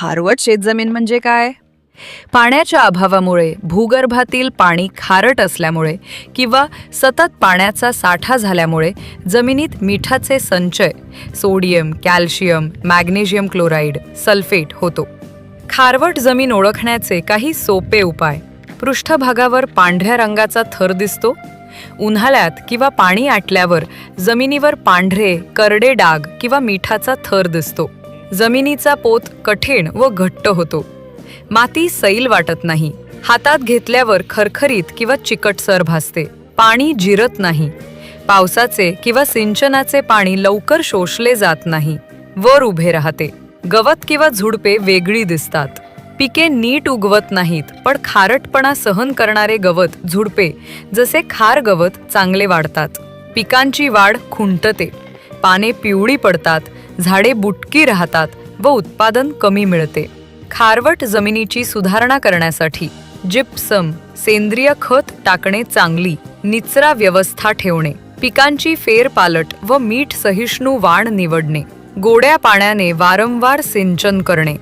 खारवट शेतजमीन म्हणजे काय? पाण्याच्या अभावामुळे भूगर्भातील पाणी खारट असल्यामुळे किंवा सतत पाण्याचा साठा झाल्यामुळे जमिनीत मिठाचे संचय sodium calcium magnesium chloride sulphate होतो. खारवट जमीन ओळखण्याचे काही सोपे उपाय. पृष्ठभागावर पांढऱ्या रंगाचा थर दिसतो. उन्हाळ्यात किंवा पाणी आटल्यावर जमिनीवर पांढरे करडे डाग किंवा मिठाचा थर दिसतो. जमिनीचा पोत कठीण व घट्ट होतो. माती सैल वाटत नाही. हातात घेतल्यावर खरखरीत किंवा चिकटसर भासते. पाणी जिरत नाही. पावसाचे किंवा सिंचनाचे पाणी लवकर शोषले जात नाही. वर उभे राहते. गवत किंवा झुडपे वेगळी दिसतात. पिके नीट उगवत नाहीत पण खारटपणा सहन करणारे गवत झुडपे जसे खार गवत चांगले वाढतात. पिकांची वाढ खुंटते. पाने पिवळी पडतात. झाडे बुटकी राहतात व उत्पादन कमी मिळते. खारवट जमिनीची सुधारणा करण्यासाठी जिप्सम सेंद्रिय खत टाकणे चांगली निचरा व्यवस्था ठेवणे पिकांची फेरपालट व मीठ सहिष्णू वाण निवडणे गोड्या पाण्याने वारंवार सिंचन करणे.